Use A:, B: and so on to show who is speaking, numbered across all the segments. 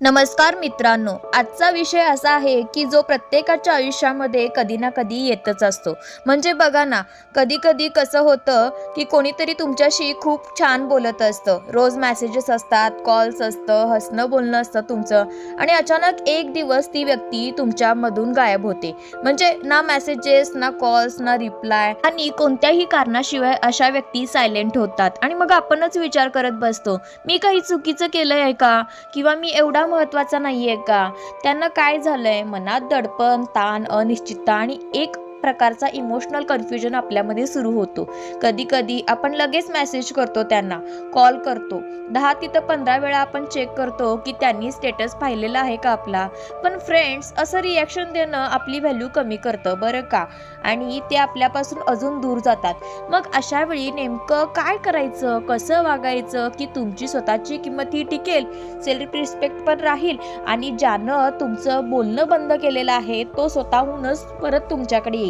A: नमस्कार मित्रांनो आजचा विषय असा आहे की जो प्रत्येकाच्या आयुष्यामध्ये कधी ना कधी येतच असतो. म्हणजे बघा ना कधी कधी कसं होतं की कोणीतरी तुमच्याशी खूप छान बोलत असतं. रोज मेसेजेस असतात कॉल्स असतं हसणं बोलणं असतं तुमचं आणि अचानक एक दिवस ती व्यक्ती तुमच्यामधून गायब होते. म्हणजे ना मेसेजेस ना कॉल्स ना रिप्लाय आणि कोणत्याही कारणाशिवाय अशा व्यक्ती सायलेंट होतात. आणि मग आपणच विचार करत बसतो मी काही चुकीचं केलंय आहे का? किंवा मी एवढा महत्त्वाचा नाहीये का? त्यांना काय झालंय? मनात दडपण ताण अनिश्चितता आणि एक प्रकारचा इमोशनल कन्फ्युजन आपल्यामध्ये सुरू होतो. कधी कधी आपण लगेच मेसेज करतो त्यांना कॉल करतो. दहा तिथं पंधरा वेळा आपण चेक करतो की त्यांनी स्टेटस पाहिलेला आहे का आपला. पण फ्रेंड्स असं रिॲक्शन देणं आपली व्हॅल्यू कमी करतं बरं का? आणि ते आपल्यापासून अजून दूर जातात. मग अशा वेळी नेमकं काय करायचं? कसं वागायचं? की तुमची स्वतःची किंमत ही टिकेल? सेल्फ रिस्पेक्ट पण राहील? आणि ज्यानं तुमचं बोलणं बंद केलेलं आहे तो स्वतःहूनच परत तुमच्याकडे येईल.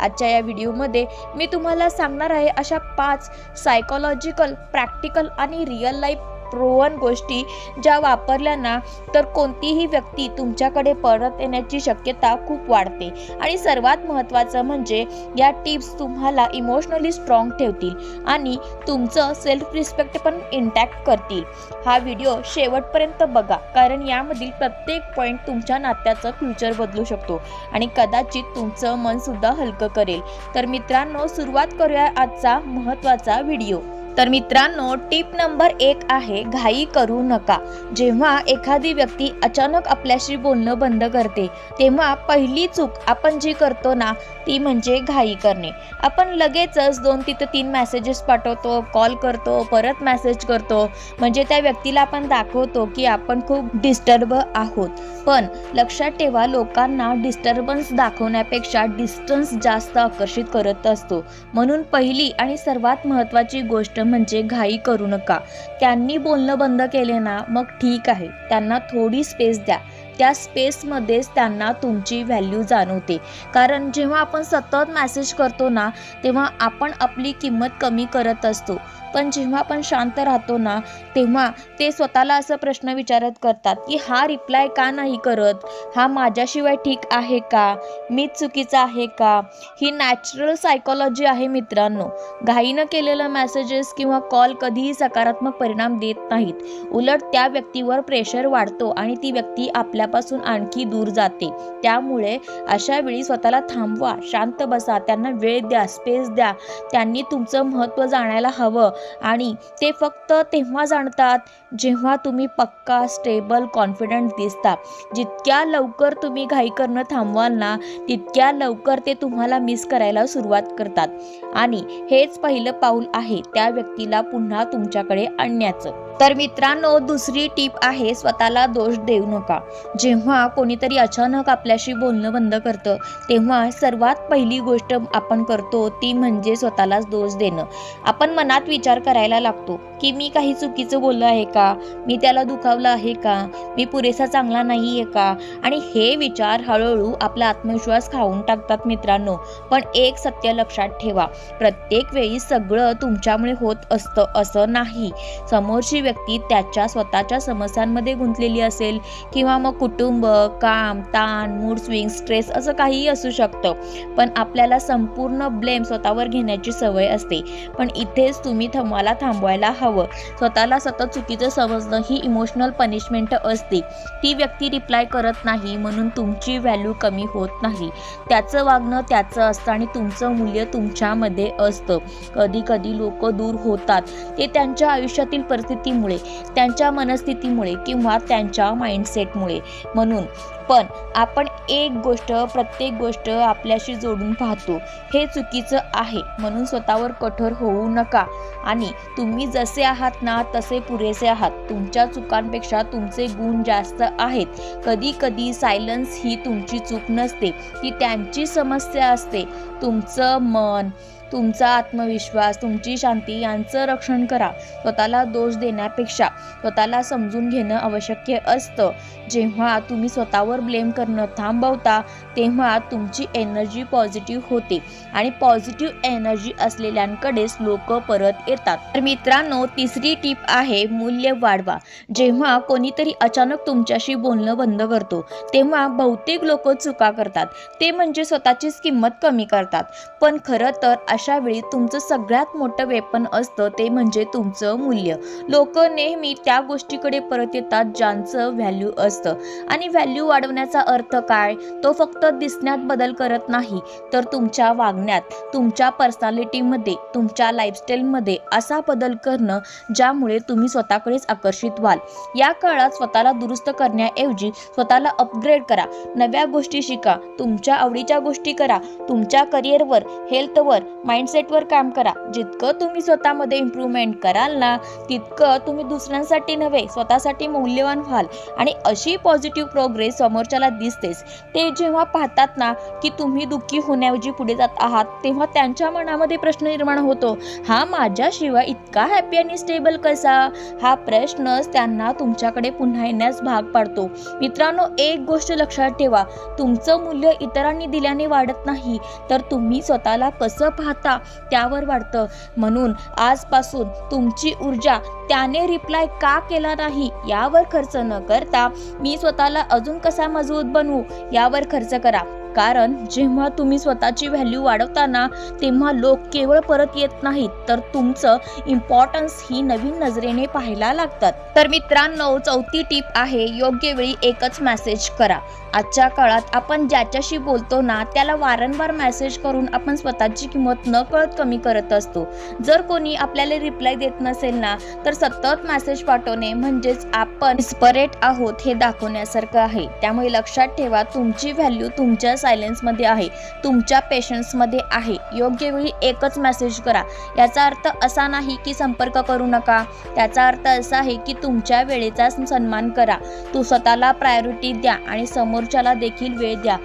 A: आजच्या या व्हिडिओमध्ये मी तुम्हाला सांगणार आहे अशा पाच सायकोलॉजिकल प्रॅक्टिकल आणि रिअल लाईफ प्रोवन गोष्टी ज्या वापरल्या ना तर कोणतीही व्यक्ती तुमच्याकडे परत येण्याची शक्यता खूप वाढते. आणि सर्वात महत्त्वाचं म्हणजे या टिप्स तुम्हाला इमोशनली स्ट्रॉंग ठेवतील आणि तुमचं सेल्फ रिस्पेक्ट पण इंटॅक्ट करतील. हा व्हिडिओ शेवटपर्यंत बघा कारण यामधील प्रत्येक पॉईंट तुमच्या नात्याचं फ्युचर बदलू शकतो आणि कदाचित तुमचं मन सुद्धा हलकं करेल. तर मित्रांनो सुरुवात करूया आजचा महत्त्वाचा व्हिडिओ तर मित्रांनो टिप नंबर एक आहे घाई करू नका. जेव्हा एखादी व्यक्ती अचानक आपल्याशी बोलणं बंद करते तेव्हा पहिली चूक आपण जी करतो ना ती म्हणजे घाई करणे. आपण लगेचच दोन तिथं तीन मेसेजेस पाठवतो कॉल करतो परत मेसेज करतो. म्हणजे त्या व्यक्तीला आपण दाखवतो की आपण खूप डिस्टर्ब आहोत. पण लक्षात ठेवा लोकांना डिस्टर्बन्स दाखवण्यापेक्षा डिस्टन्स जास्त आकर्षित करत असतो. म्हणून पहिली आणि सर्वात महत्त्वाची गोष्ट म्हणजे घाई करू नका. त्यांनी बोलणं बंद केले ना मग ठीक आहे. त्यांना थोडी स्पेस द्या. त्या स्पेसमध्येच त्यांना तुमची व्हॅल्यू जाणवते. कारण जेव्हा आपण सतत मेसेज करतो ना तेव्हा आपण आपली किंमत कमी करत असतो. पण जेव्हा आपण शांत राहतो ना तेव्हा ते स्वतःला असं प्रश्न विचारत करतात की हा रिप्लाय का नाही करत? हा माझ्याशिवाय ठीक आहे का? मीच चुकीचा आहे का? ही नॅचरल सायकोलॉजी आहे मित्रांनो. घाईनं केलेलं मेसेजेस किंवा कॉल कधीही सकारात्मक परिणाम देत नाहीत. उलट त्या व्यक्तीवर प्रेशर वाढतो आणि ती व्यक्ती आपल्या आपल्यापासून आणखी दूर जाते. त्यामुळे अशा वेळी स्वतःला थांबवा शांत बसा त्यांना वेळ द्या स्पेस द्या. त्यांनी तुमचं महत्त्व जाणायला हवं. आणि ते फक्त तेव्हा जाणतात जेव्हा तुम्ही पक्का स्टेबल कॉन्फिडंट दिसता. जितक्या लवकर तुम्ही घाई करणं थांबवाल ना तितक्या लवकर ते तुम्हाला मिस करायला सुरुवात करतात. आणि हेच पहिलं पाऊल आहे त्या व्यक्तीला पुन्हा तुमच्याकडे आणण्याचं. तर मित्रांनो दुसरी टीप आहे स्वतःला दोष देऊ नका. जेव्हा कोणीतरी अचानक आपल्याशी बोलणं बंद करतं तेव्हा सर्वात पहिली गोष्ट आपण करतो ती म्हणजे स्वतःलाच दोष देणं. आपण मनात विचार करायला लागतो की मी काही चुकीचं बोललं आहे का? मी त्याला दुखावलं आहे का? मी पुरेसा चांगला नाही आहे का? आणि हे विचार हळूहळू आपला आत्मविश्वास खाऊन टाकतात मित्रांनो. पण एक सत्य लक्षात ठेवा. प्रत्येक वेळी सगळं तुमच्यामुळे होत असतं असं नाही. समोरची व्यक्ती त्याच्या स्वतःच्या समस्यांमध्ये गुंतलेली असेल किंवा मग कुटुंब काम ताण मूड स्विंग स्ट्रेस असं काहीही असू शकतं. पण आपल्याला संपूर्ण ब्लेम स्वतःवर घेण्याची सवय असते. पण इथेच तुम्ही तुम्हाला थांबवायला हवं. हवं. स्वतःला सतत चुकीचं समजणं ही इमोशनल पनिशमेंट असते. ती व्यक्ती रिप्लाय करत नाही म्हणून तुमची व्हॅल्यू कमी होत नाही. त्याचं वागणं त्याचं असतं आणि तुमचं मूल्य तुमच्यामध्ये असतं. कधी कधी लोक दूर होतात. ते त्यांच्या आयुष्यातील परिस्थितीमुळे त्यांच्या मनस्थितीमुळे किंवा त्यांच्या माइंडसेटमुळे म्हणून पण आपण एक गोष्ट प्रत्येक गोष्ट आपल्याशी जोडून पाहतो. हे चुकीचं आहे म्हणून स्वतःवर कठोर होऊ नका. आणि तुम्ही जसे आहात ना तसे पुरेसे आहात. तुमच्या चुकांपेक्षा तुमचे गुण जास्त आहेत. कधी कधी सायलन्स ही तुमची चूक नसते. ती त्यांची समस्या असते. तुमचं मन तुमचा आत्मविश्वास तुमची शांती यांचं रक्षण करा. स्वतःला दोष देण्यापेक्षा स्वतःला समजून घेणं आवश्यक असतं. जेव्हा तुम्ही स्वतःवर ब्लेम करणं थांबवता तेव्हा तुमची एनर्जी पॉझिटिव्ह होते आणि पॉझिटिव्ह एनर्जी असलेल्यांकडेच लोक परत येतात. तर मित्रांनो तिसरी टीप आहे मूल्य वाढवा. जेव्हा कोणीतरी अचानक तुमच्याशी बोलणं बंद करतो तेव्हा बहुतेक लोक चुका करतात. ते म्हणजे स्वतःचीच किंमत कमी करतात. पण खरं तर अशा वेळी तुमचं सगळ्यात मोठं वेपन असतं ते म्हणजे तुमचं मूल्य. लोक नेहमी त्या गोष्टीकडे परत येतात ज्यांचं व्हॅल्यू असतं. आणि व्हॅल्यू वाढवण्याचा अर्थ काय? तो फक्त दिसण्यात बदल करत नाही तर तुमच्या वागण्यात तुमच्या पर्सनॅलिटीमध्ये तुमच्या लाईफस्टाईलमध्ये असा बदल करणं ज्यामुळे तुम्ही स्वतःकडेच आकर्षित व्हाल. या काळात स्वतःला दुरुस्त करण्याऐवजी स्वतःला अपग्रेड करा. नव्या गोष्टी शिका तुमच्या आवडीच्या गोष्टी करा तुमच्या करिअरवर हेल्थवर माइंडसेटवर काम करा. जितकं तुम्ही स्वतःमध्ये इम्प्रूव्हमेंट कराल ना तितकं तुम्ही दुसऱ्यांसाठी नव्हे स्वतःसाठी मौल्यवान व्हाल. आणि अशी पॉझिटिव्ह प्रोग्रेस समोरच्याला दिसतेच. ते जेव्हा पाहतात ना की तुम्ही दुःखी होण्याऐवजी पुढे जात आहात तेव्हा त्यांच्या मनामध्ये प्रश्न निर्माण होतो. हा माझ्याशिवाय इतका हॅपी आणि स्टेबल कसा? हा प्रश्नच त्यांना तुमच्याकडे पुन्हा येण्यास भाग पाडतो. मित्रांनो एक गोष्ट लक्षात ठेवा. तुमचं मूल्य इतरांनी दिल्याने वाढत नाही. तर तुम्ही स्वतःला कसं पाहता? त्यावर वाढतं. म्हणून आजपासून तुमची ऊर्जा त्याने रिप्लाय का केला नाही यावर खर्च न करता मी स्वतःला अजून कसा मजबूत बनवू यावर खर्च करा. कारण जेव्हा तुम्ही स्वतःची व्हॅल्यू वाढवताना तेव्हा लोक केवळ परत येत नाहीत. तर तुमचं इम्पॉर्टन्स ही नवीन नजरेने पाहायला लागतात. तर मित्रांनो चौथी टीप आहे योग्य वेळी एकच मेसेज करा. आजच्या काळात आपण ज्याच्याशी बोलतो ना त्याला वारंवार मेसेज करून आपण स्वतःची किंमत न कळत कमी करत असतो. जर कोणी आपल्याला रिप्लाय देत नसेल ना तर सतत मेसेज पाठवणे म्हणजेच आपण डिस्परेट आहोत हे दाखवण्यासारखं आहे. त्यामुळे लक्षात ठेवा तुमची व्हॅल्यू तुमच्या सायलेन्समध्ये आहे. तुमच्या पेशन्समध्ये आहे. योग्य वेळी एकच मेसेज करा. याचा अर्थ असा नाही की संपर्क करू नका. त्याचा अर्थ असा आहे की तुमच्या वेळेचा सन्मान करा. तू स्वतःला प्रायोरिटी द्या आणि समोरच्याला देखील वेळ द्या.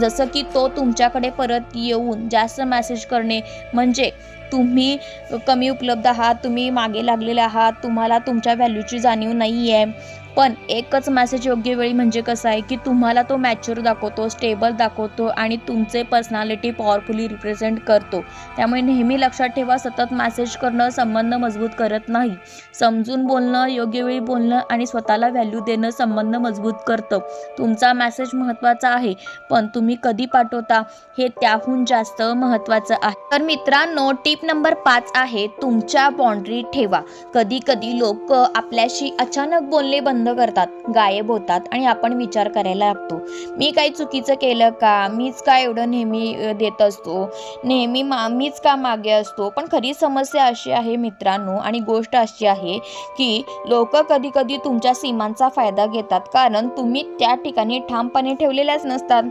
A: जसं की तो तुमच्याकडे परत येऊन जास्त मेसेज करणे म्हणजे तुम्ही कमी उपलब्ध आहात तुम्ही मागे लागलेले आहात तुम्हाला तुमच्या व्हॅल्यूची जाणीव नाही आहे पण एकच मॅसेज योग्य वेळी म्हणजे कसं आहे की तुम्हाला तो मॅच्युअर दाखवतो स्टेबल दाखवतो आणि तुमचे पर्सनॅलिटी पॉवरफुली रिप्रेझेंट करतो. त्यामुळे नेहमी लक्षात ठेवा सतत मॅसेज करणं संबंध मजबूत करत नाही. समजून बोलणं योग्य वेळी बोलणं आणि स्वतःला व्हॅल्यू देणं संबंध मजबूत करतं. तुमचा मॅसेज महत्त्वाचा आहे पण तुम्ही कधी पाठवता हे त्याहून जास्त महत्त्वाचं आहे. तर मित्रांनो टिप नंबर पाच आहे तुमच्या बाउंड्री ठेवा. कधी कधी लोक आपल्याशी अचानक बोलणे बंद करतात गायब होतात आणि आपण विचार करायला लागतो. मी काही चुकीचं केलं का? मीच का एवढं नेहमी देत असतो? नेहमी मा मीच का मागे असतो? पण खरी समस्या अशी आहे मित्रांनो आणि गोष्ट अशी आहे की लोक कधी कधी तुमच्या सीमांचा फायदा घेतात. कारण तुम्ही त्या ठिकाणी ठामपणे ठेवलेल्याच नसतात.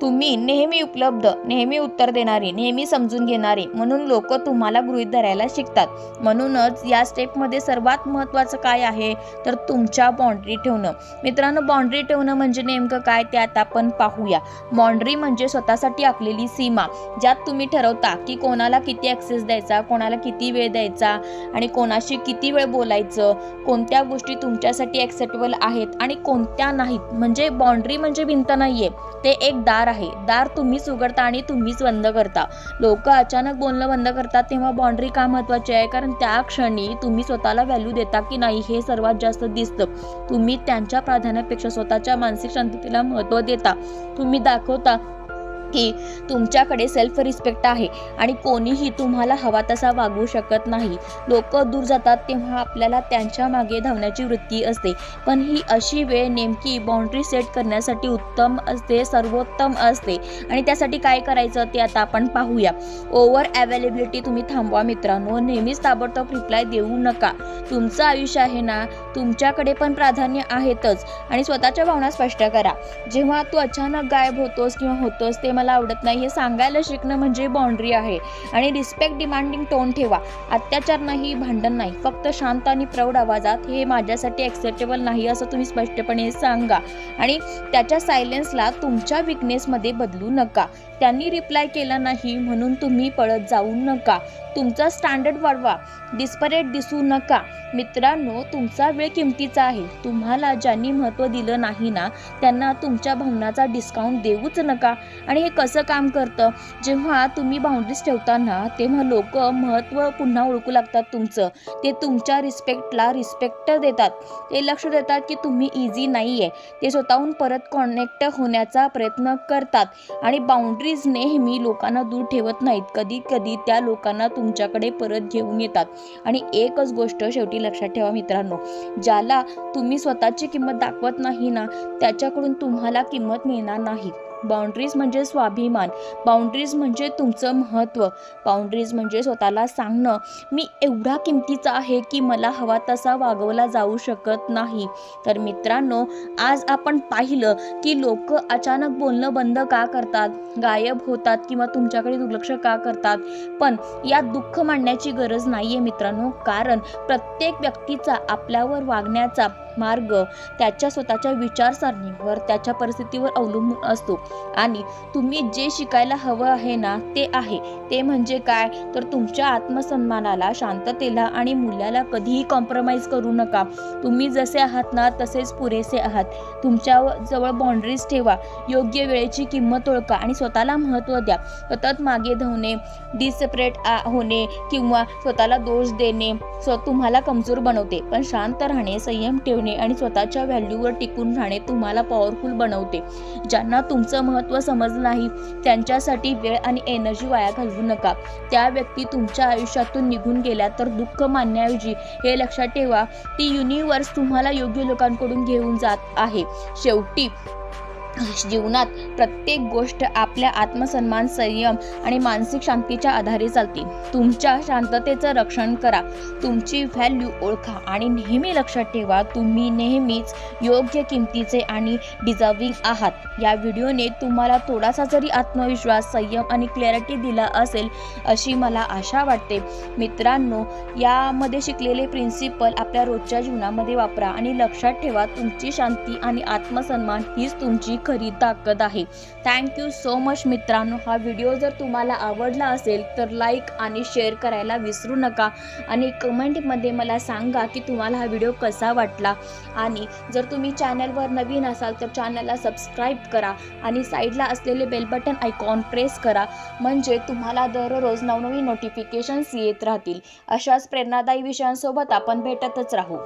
A: तुम्ही नेहमी उपलब्ध नेहमी उत्तर देणारे नेहमी समजून घेणारे म्हणून लोक तुम्हाला गृहित धरायला शिकतात. म्हणूनच या स्टेपमध्ये सर्वात महत्त्वाचं काय आहे? तर तुमच्या बाउंड्री ठेवणं. मित्रांनो बाउंड्री ठेवणं म्हणजे नेमकं काय ते आता आपण पाहूया. बाउंड्री म्हणजे स्वतःसाठी आखलेली सीमा ज्यात तुम्ही ठरवता की कोणाला किती ॲक्सेस द्यायचा कोणाला किती वेळ द्यायचा आणि कोणाशी किती वेळ बोलायचं कोणत्या गोष्टी तुमच्यासाठी ॲक्सेप्टेबल आहेत आणि कोणत्या नाहीत. म्हणजे बाउंड्री म्हणजे भिंत नाही आहे ते एक दार आहे. दार तुम्हीच उघडता आणि तुम्हीच बंद करता. लोक अचानक बोलणं बंद करतात तेव्हा बाउंड्री का महत्त्वाची आहे? कारण त्या क्षणी तुम्ही स्वतःला व्हॅल्यू देता की नाही हे सर्वात जास्त दिसतं. तुम्ही त्यांच्या प्राधान्यापेक्षा स्वतःच्या मानसिक शांततेला महत्त्व देता. तुम्ही दाखवता की तुमच्याकडे सेल्फ रिस्पेक्ट आहे आणि कोणीही तुम्हाला हवा तसा वागवू शकत नाही. लोक दूर जातात तेव्हा आपल्याला त्यांच्या मागे धावण्याची वृत्ती असते. पण ही अशी वेळ नेमकी बाउंड्री सेट करण्यासाठी उत्तम असते सर्वोत्तम असते. आणि त्यासाठी काय करायचं ते आता आपण पाहूया. ओव्हर अवेलेबिलिटी तुम्ही थांबवा मित्रांनो. नेहमीच ताबडतोब रिप्लाय देऊ नका. तुमचं आयुष्य आहे ना तुमच्याकडे पण प्राधान्य आहेतच. आणि स्वतःच्या भावना स्पष्ट करा. जेव्हा तू अचानक गायब होतोस किंवा होतोस ते मला मला आवडत नाही हे सांगायला शिकणं म्हणजे बाउंड्री आहे. आणि रिस्पेक्ट डिमांडिंग टोन ठेवा. अत्याचार नाही भांडण नाही. फक्त शांत आणि प्रौढ आवाजात हे माझ्यासाठी ॲक्सेप्टेबल नाही असं तुम्ही स्पष्टपणे सांगा. आणि त्याच्या सायलेन्सला तुमच्या विकनेसमध्ये बदलू नका. त्यांनी रिप्लाय केला नाही म्हणून तुम्ही पळत जाऊ नका. तुमचा स्टँडर्ड वाढवा. डिस्परेट दिसू नका. मित्रांनो तुमचा वेळ किमतीचा आहे. तुम्हाला ज्यांनी महत्त्व दिलं नाही ना त्यांना तुमच्या भावनाचा डिस्काउंट देऊच नका. आणि हे कसं काम करतं? जेव्हा तुम्ही बाउंड्रीज ठेवताना तेव्हा लोक महत्त्व पुन्हा ओळखू लागतात तुमचं. ते तुमच्या रिस्पेक्टला रिस्पेक्ट देतात. ते लक्ष देतात की तुम्ही इझी नाही आहे ते स्वतःहून परत कॉनेक्ट होण्याचा प्रयत्न करतात. आणि बाउंड्रीज नेहमी लोकांना दूर ठेवत नाहीत. कधी कधी त्या लोकांना तुम तुमच्याकडे परत घेऊन येतात. आणि एकच गोष्ट शेवटी लक्षात ठेवा मित्रांनो ज्याला तुम्ही स्वतःची किंमत दाखवत नाही ना त्याच्याकडून तुम्हाला किंमत मिळणार नाही. बाउंड्रीज म्हणजे स्वाभिमान. बाउंड्रीज म्हणजे तुमचं महत्त्व बाउंड्रीज म्हणजे स्वतःला सांगणं. मी एवढा किमतीचा आहे की मला हवा तसा वागवला जाऊ शकत नाही. तर मित्रांनो आज आपण पाहिलं की लोक अचानक बोलणं बंद का करतात? गायब होतात किंवा तुमच्याकडे दुर्लक्ष का करतात? पण यात दुःख मांडण्याची गरज नाही आहे मित्रांनो. कारण प्रत्येक व्यक्तीचा आपल्यावर वागण्याचा मार्ग त्याच्या स्वतःच्या विचारसरणीवर त्याच्या परिस्थितीवर अवलंबून असतो. आणि तुम्ही जे शिकायला हवं आहे ना ते आहे. ते म्हणजे काय? तर तुमच्या आत्मसन्मानाला शांततेला आणि मूल्याला कधीही कॉम्प्रोमाइज करू नका. तुम्ही जसे आहात ना तसेच पुरेसे आहात. तुमच्या जवळ बाउंड्रीज ठेवा. योग्य वेळेची किंमत ओळखा आणि स्वतःला महत्त्व द्या. सतत मागे धावणे डिसेपरेट होणे किंवा स्वतःला दोष देणे स्व तुम्हाला कमजोर बनवते. पण शांत राहणे संयम ठेवणे आणि स्वतःच्या व्हॅल्यूवर टिकून राहणे तुम्हाला पॉवरफुल बनवते. ज्यांना तुमचं महत्त्व समजलं नाही त्यांच्यासाठी वेळ आणि एनर्जी वाया घालवू नका. त्या व्यक्ती तुमच्या आयुष्यातून निघून गेल्या तर दुःख मानण्याऐवजी हे लक्षात ठेवा ती युनिवर्स तुम्हाला योग्य लोकांकडून घेऊन जात आहे. शेवटी जीवनात प्रत्येक गोष्ट आपल्या आत्मसन्मान संयम आणि मानसिक शांतीच्या आधारे चालते. तुमच्या शांततेचं रक्षण करा. तुमची व्हॅल्यू ओळखा आणि नेहमी लक्षात ठेवा तुम्ही नेहमीच योग्य किमतीचे आणि डिझर्विंग आहात. या व्हिडिओने तुम्हाला थोडासा जरी आत्मविश्वास संयम आणि क्लॅरिटी दिला असेल अशी मला आशा वाटते. मित्रांनो यामध्ये शिकलेले प्रिन्सिपल आपल्या रोजच्या जीवनामध्ये वापरा आणि लक्षात ठेवा तुमची शांती आणि आत्मसन्मान हीच तुमची खरी ताकद आहे. थँक्यू सो मच मित्रांनो. हा व्हिडिओ जर तुम्हाला आवडला असेल तर लाईक आणि शेअर करायला विसरू नका आणि कमेंटमध्ये मला सांगा की तुम्हाला हा व्हिडिओ कसा वाटला. आणि जर तुम्ही चॅनलवर नवीन असाल तर चॅनलला सबस्क्राईब करा आणि साईडला असलेले बेल बटन आयकॉन प्रेस करा. म्हणजे तुम्हाला दररोज नवनवीन नोटिफिकेशन्स येत राहतील. अशाच प्रेरणादायी विषयांसोबत आपण भेटतच राहू.